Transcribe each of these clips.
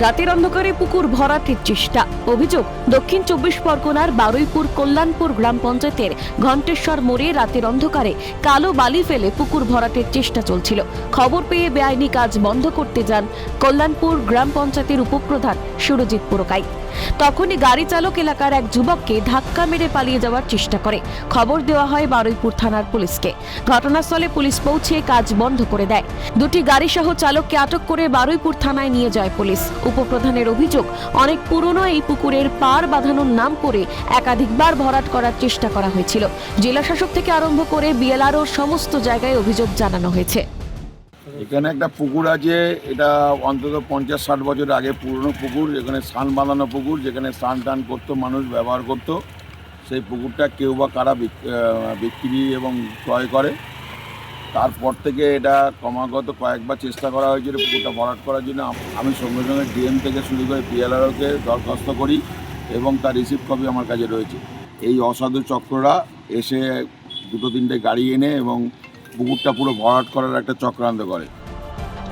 রাতের অন্ধকারে পুকুর ভরাটের চেষ্টা। অভিযোগ, দক্ষিণ চব্বিশ পরগনার বারুইপুর কল্যাণপুর গ্রাম পঞ্চায়েতের ঘণ্টেশ্বর মোড়ে রাতের অন্ধকারে কালো বালি ফেলে পুকুর ভরাটের চেষ্টা চলছিল। খবর পেয়ে বেআইনি কাজ বন্ধ করতে যান কল্যাণপুর গ্রাম পঞ্চায়েতের উপপ্রধান সুরজিৎ পুরকাই। তখনই গাড়ি চালক এলাকার এক যুবককে ধাক্কা মেরে পালিয়ে যাওয়ার চেষ্টা করে। খবর দেওয়া হয় বারুইপুর থানার পুলিশকে। ঘটনাস্থলে পুলিশ পৌঁছে কাজ বন্ধ করে দেয়। দুটি গাড়ি সহ চালককে আটক করে বারুইপুর থানায় নিয়ে যায় পুলিশ। উপপ্রধানের অভিযোগ, অনেক পুরনো এই পুকুরের পার বাঁধানোর নাম করে একাধিকবার ভরাট করার চেষ্টা করা হয়েছিল। জেলা শাসক থেকে আরম্ভ করে বিএলআরও সমস্ত জায়গায় অভিযোগ জানানো হয়েছে। এখানে একটা পুকুর আছে, এটা অন্তত পঞ্চাশ ষাট বছর আগে পুরনো পুকুর এখানে স্নান বাঁধানো পুকুর, যেখানে স্নান টান করতো, মানুষ ব্যবহার করতো। সেই পুকুরটা কেউ বা কারা বিক্রি এবং ক্রয় করে। তারপর থেকে এটা ক্রমাগত কয়েকবার চেষ্টা করা হয়েছিল পুকুরটা ভরাট করার জন্য। আমি সঙ্গে সঙ্গে ডিএম থেকে শুরু করে পিএলআরওকে দরখাস্ত করি এবং তার রিসিভ কপি আমার কাছে রয়েছে। এই অসাধু চক্ররা এসে দুটো তিনটে গাড়ি এনে এবং পুকুরটা পুরো ভরাট করার একটা চক্রান্ত করে।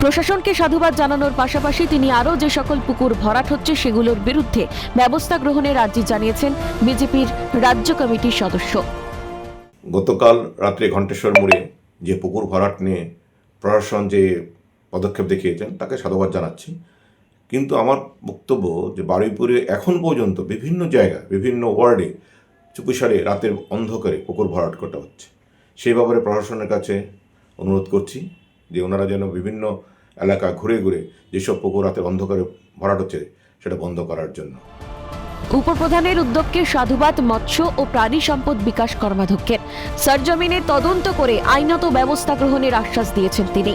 প্রশাসনকে সাধুবাদ জানানোর পাশাপাশি তিনি আরও যে সকল পুকুর ভরাট হচ্ছে সেগুলোর বিরুদ্ধে ব্যবস্থা গ্রহণের আর্জি জানিয়েছেন বিজেপির রাজ্য কমিটির সদস্য। গতকাল রাত্রে ঘণ্টেশ্বর মোড়ে যে পুকুর ভরাট নিয়ে প্রশাসন যে পদক্ষেপ দেখিয়েছেন, তাকে সাধুবাদ জানাচ্ছি। কিন্তু আমার বক্তব্য যে বারুইপুরে এখন পর্যন্ত বিভিন্ন জায়গা বিভিন্ন ওয়ার্ডে চুপিসারে রাতের অন্ধকারে পুকুর ভরাট করা হচ্ছে। সেই ব্যাপারে প্রশাসনের কাছে অনুরোধ করছি যে ওনারা যেন বিভিন্ন এলাকা ঘুরে ঘুরে যেসব পুকুর রাতের অন্ধকারে ভরাট হচ্ছে, সেটা বন্ধ করার জন্য। উপপ্রধানের উদ্যোগকে সাধুবাদ, মৎস্য ও প্রাণী সম্পদ বিকাশ কর্মাধ্যক্ষের। সরজমিনে তদন্ত করে আইনত ব্যবস্থা গ্রহণের আশ্বাস দিয়েছেন তিনি।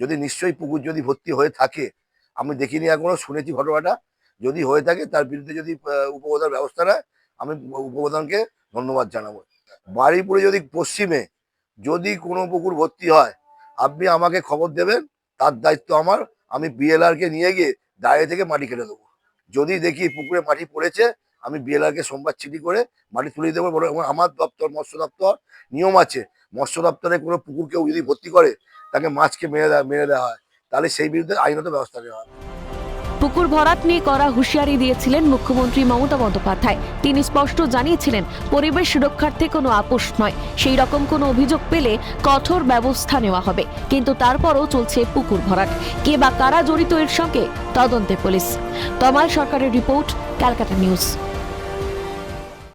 যদি নিশ্চয়ই পুকুর যদি ভর্তি হয়ে থাকে, আমি দেখিনি এখনও, শুনেছি ঘটনাটা। যদি হয়ে থাকে, তার বিরুদ্ধে যদি উপপ্রধান ব্যবস্থা নেয়, আমি উপপ্রধানকে ধন্যবাদ জানাব। বাড়িপুরে যদি পশ্চিমে যদি কোনো পুকুর ভর্তি হয়, আপনি আমাকে খবর দেবেন, তার দায়িত্ব আমার। আমি বিএলআর কে নিয়ে গিয়ে দাঁড়িয়ে থেকে মাটি কেটে দেবো। যদি দেখি পুকুরে মাটি পড়েছে, আমি বিএলআরকে সোমবার চিঠি করে মাটি তুলে দেবো বলো এবং আমার দপ্তর, মৎস্য দপ্তর নিয়ম আছে, মৎস্য দপ্তরে কোনো পুকুর কেউ যদি ভর্তি করে, তাকে মাছকে মেরে দেওয়া মেরে দেওয়া হয়, তাহলে সেই বিরুদ্ধে আইনত ব্যবস্থা নেওয়া হয় পুকুর ভরাট নিয়ে করা হুঁশিয়ারি দিয়েছিলেন মুখ্যমন্ত্রী মমতা বন্দ্যোপাধ্যায়। তিনি স্পষ্ট জানিয়েছিলেন, পরিবেশ রক্ষার্থে কোনো আপোষ নয়। সেই রকম কোনো অভিযোগ পেলে কঠোর ব্যবস্থা নেওয়া হবে। কিন্তু তারপরও চলছে পুকুর ভরাট। কে বা কারা জড়িত এর সঙ্গে তদন্তে পুলিশ। তমাল সরকারের রিপোর্ট, ক্যালকাটা নিউজ।